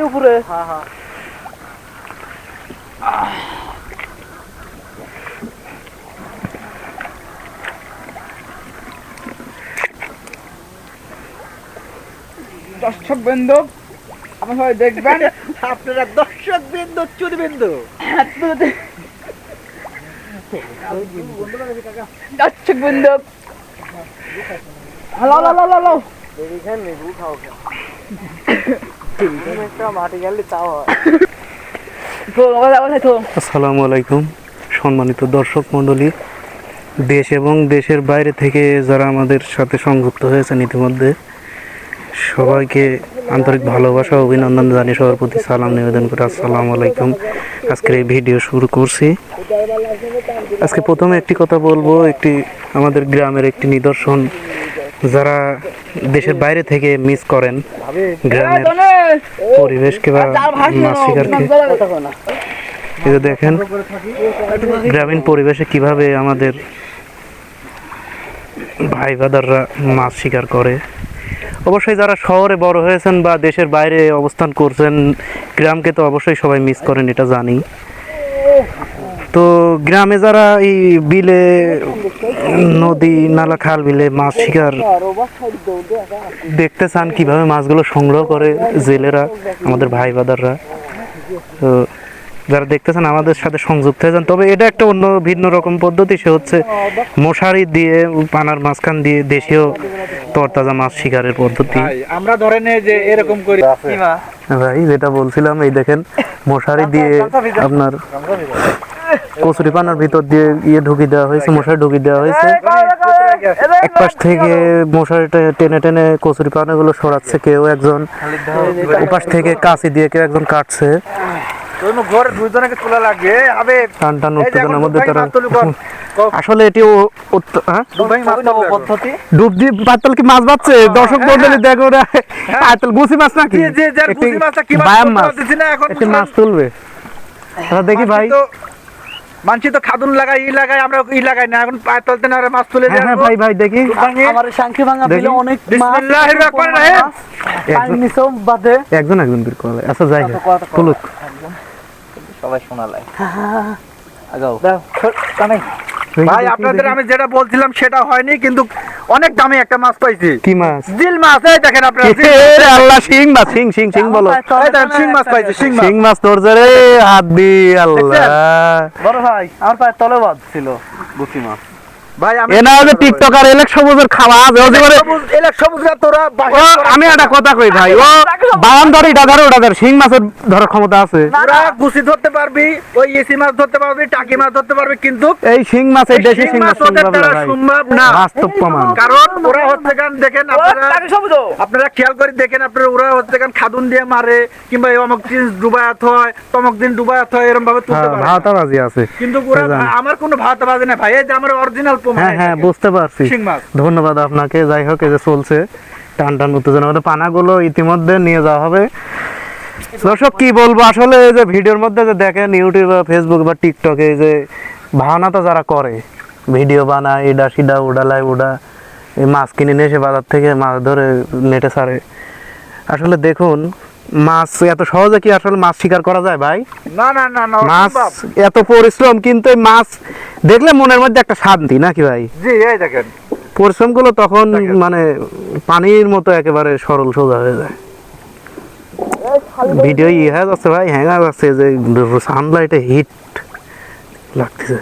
Light উপরে। হ্যাঁ হ্যাঁ। দর্শক আপনার সবাই দেখবেন। আপনারা দর্শক বিন্দু চুরি বিন্দু। দর্শক বন্ধু হ্যালো হ্যালো হ্যালো হ্যালো মাটি গেলে আসসালামু আলাইকুম সম্মানিত দর্শক মণ্ডলী, দেশ এবং দেশের বাইরে থেকে যারা আমাদের সাথে সংযুক্ত হয়েছেন ইতিমধ্যে, সবাইকে আন্তরিক ভালোবাসা অভিনন্দন জানিয়ে সবার প্রতি সালাম নিবেদন করে আসসালামু আলাইকুম আজকের এই ভিডিও শুরু করছি। আজকে প্রথমে একটি কথা বলব, একটি আমাদের গ্রামের একটি নিদর্শন যারা দেশের বাইরে থেকে মিস করেন গ্রামের পরিবেশকে বা মাছ শিকারকে দেখেন গ্রামীণ পরিবেশে কীভাবে আমাদের ভাই বাদাররা মাছ শিকার করে। অবশ্যই যারা শহরে বড় হয়েছেন বা দেশের বাইরে অবস্থান করছেন, গ্রামকে তো অবশ্যই সবাই মিস করেন, এটা জানি। তো গ্রামে যারা এই বিলে নদী নালা খাল বিলে মাছ শিকার দেখতে চান কীভাবে মাছগুলো সংগ্রহ করে জেলেরা আমাদের ভাই বাদাররা তো যারা দেখতেছেন আমাদের সাথে সংযুক্ত হয়ে যান। তবে এটা একটা অন্য ভিন্ন রকম পদ্ধতি সে হচ্ছে মশারি দিয়ে পানার মাঝখান দিয়ে দেশীয় তরতাজা মাছ শিকারের পদ্ধতি। আমরা ধরে নে যে এরকম করি ভাই যেটা বলছিলাম এই দেখেন মশারি দিয়ে আপনার কচুরি পানার ভিতর দিয়ে ইয়ে ঢুকি দেওয়া হয়েছে মশারি ঢুকি দেওয়া হয়েছে এক পাশ থেকে মশারিটা টেনে টেনে কচুরি পানাগুলো সরাচ্ছে কেউ একজন ওপাশ থেকে কাঁচি দিয়ে কেউ একজন কাটছে আসলে এটি হ্যাঁ? ডুব দিয়ে পাতাল কি মাছ দর্শক মন্ডলী গুছি মাছ নাকি বায়াম মাছ একটি মাছ তুলবে আচ্ছা, দেখি ভাই মানছি তো খাদুন লাগাই ই লাগাই আমরা ই লাগাই না এখন পায় তলতে না মাছ তুলে দেয় হ্যাঁ ভাই ভাই দেখি। আমার শাঙ্কি ভাঙা দিলে বিলে অনেক মাছ বিসমিল্লাহির রহমানির রহিম। পানি একজন নিচেও বাদে। একজন একজন বের করে আচ্ছা যাই হোক কত- কত- তুলুক সবাই শোনালাই আগাও। ভাই আপনাদের আমি যেটা বলছিলাম সেটা হয়নি কিন্তু অনেক দামি একটা মাছ পাইছি। কি মাছ? জিল মাছ এই দেখেন আপনারা আল্লাহ শিং মাছ শিং শিং শিং বলো। এই দেখেন শিং মাছ পাইছি শিং মাছ। শিং মাছ ধরছে রে হাত দি আল্লাহ। বড় ভাই আমার পায়ে তলে বাদ ছিল গুটি মাছ ভাই আমি এ যে টিকটকার এলেক সবুজের খাওয়া ও যে বলে সবুজরা তোরা ও আমি একটা কথা। কই ভাই ও বায়ান ধরে এটা ধরে ওটা ধরে শিং মাছের ধরার ক্ষমতা আছে। তোরা গুছি ধরতে পারবি ওই এসি মাছ ধরতে পারবি টাকি মাছ ধরতে পারবি কিন্তু এই শিং মাছ এই দেশি শিং শিং মাছ মাছ সম্ভব না দ্বারা ভাই সম্ভব না। বাস্তব প্রমাণ। কারণ ওরা হচ্ছে গান দেখেন আপনারা আপনারা খেয়াল করে দেখেন আপনারা ওরা হচ্ছে গান খাদুন দিয়ে মারে কিংবা এই অমুক দিন ডুবায়াত হয় তমক দিন ডুবায়াত হয় এরকম ভাবে তুলতে হ্যাঁ পারে ভাতাবাজি আছে। কিন্তু ওরা আমার কোনো ভাত বাজে না ভাই এই যে আমার অরিজিনাল হ্যাঁ হ্যাঁ বুঝতে পারছি। ধন্যবাদ আপনাকে। যাই হোক এই যে চলছে। টান টান উত্তেজনা। পানাগুলো ইতিমধ্যে নিয়ে যাওয়া হবে। দর্শক কি বলব? আসলে এই যে ভিডিওর মধ্যে যে দেখেন ইউটিউব বা ফেসবুক বা টিকটকে এই যে ভাওনাটা যারা করে ভিডিও বানায় এডা সিডা উডালায় উডা এই মাছ কিনে নিয়ে এসে বাজার থেকে মাছ ধরে নেটে ছাড়ে আসলে দেখুন মাছ এত সহজে কি আসলে মাছ শিকার করা যায় ভাই? না না না না মাছ এত পরিশ্রম কিন্তু মাছ দেখলে মনের মধ্যে একটা শান্তি নাকি ভাই? জি এই দেখেন। পরিশ্রমগুলো তখন মানে পানির মতো একেবারে সরল সোজা হয়ে যায়। ভিডিও ই হয়ে যাচ্ছে ভাই হ্যাঙ্গা যাচ্ছে যে সানলাইটে হিট লাগতেছে।